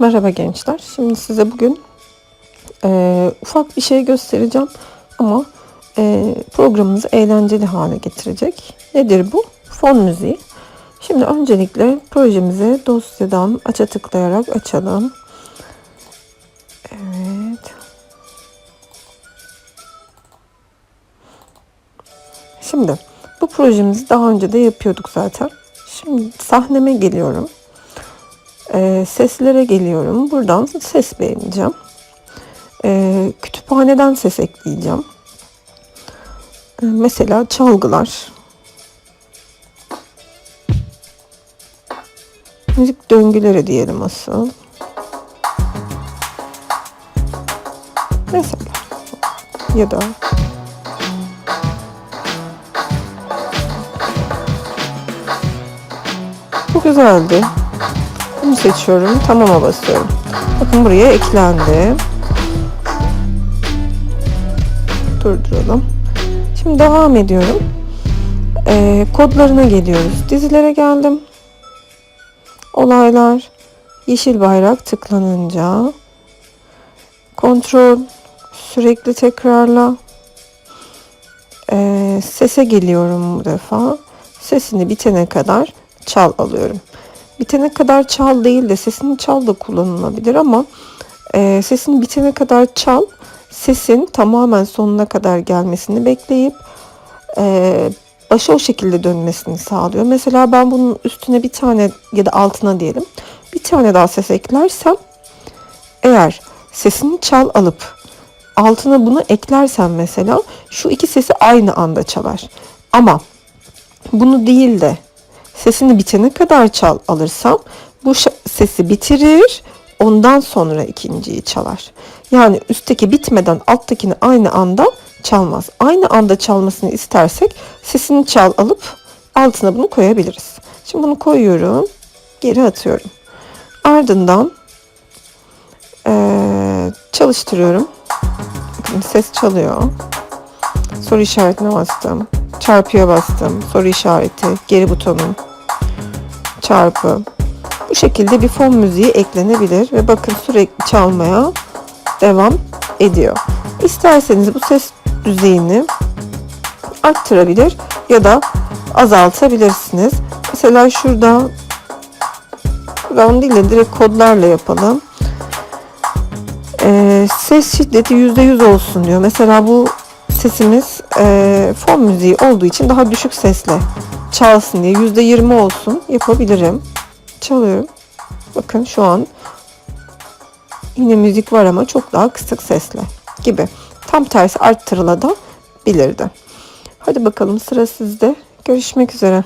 Merhaba gençler. Şimdi size bugün e, ufak bir şey göstereceğim ama e, programımızı eğlenceli hale getirecek. Nedir bu? Fon müziği. Şimdi öncelikle projemizi dosyadan aça tıklayarak açalım. Evet. Şimdi bu projemizi daha önce de yapıyorduk zaten. Şimdi sahneme geliyorum. Ee, seslere geliyorum. Buradan ses beğeneceğim. Ee, kütüphaneden ses ekleyeceğim. Ee, mesela çalgılar. Müzik döngüleri diyelim asıl. Mesela ya da bu güzeldi. Bunu seçiyorum. Tamam'a basıyorum. Bakın buraya eklendi. Durduralım. Şimdi devam ediyorum. Ee, kodlarına geliyoruz. Dizilere geldim. Olaylar. Yeşil bayrak tıklanınca kontrol sürekli tekrarla Ee, sese geliyorum bu defa. Sesini bitene kadar çal alıyorum bitene kadar çal değil de sesini çal da kullanılabilir ama e, sesini bitene kadar çal sesin tamamen sonuna kadar gelmesini bekleyip e, başa o şekilde dönmesini sağlıyor. Mesela ben bunun üstüne bir tane ya da altına diyelim bir tane daha ses eklersem eğer sesini çal alıp altına bunu eklersen mesela şu iki sesi aynı anda çalar. Ama bunu değil de sesini bitene kadar çal alırsam bu sesi bitirir ondan sonra ikinciyi çalar. Yani üstteki bitmeden alttakini aynı anda çalmaz. Aynı anda çalmasını istersek sesini çal alıp altına bunu koyabiliriz. Şimdi bunu koyuyorum. Geri atıyorum. Ardından ee, çalıştırıyorum. Bakın ses çalıyor. Soru işaretine bastım. Çarpıya bastım. Soru işareti. Geri butonum çarpı. Bu şekilde bir fon müziği eklenebilir ve bakın sürekli çalmaya devam ediyor. İsterseniz bu ses düzeyini arttırabilir ya da azaltabilirsiniz. Mesela şurada değil de direkt kodlarla yapalım. Ee, ses şiddeti %100 olsun diyor. Mesela bu sesimiz e, fon müziği olduğu için daha düşük sesle çalsın diye yüzde yirmi olsun yapabilirim. Çalıyorum. Bakın şu an yine müzik var ama çok daha kısık sesle gibi. Tam tersi arttırılabilirdi. Hadi bakalım sıra sizde. Görüşmek üzere.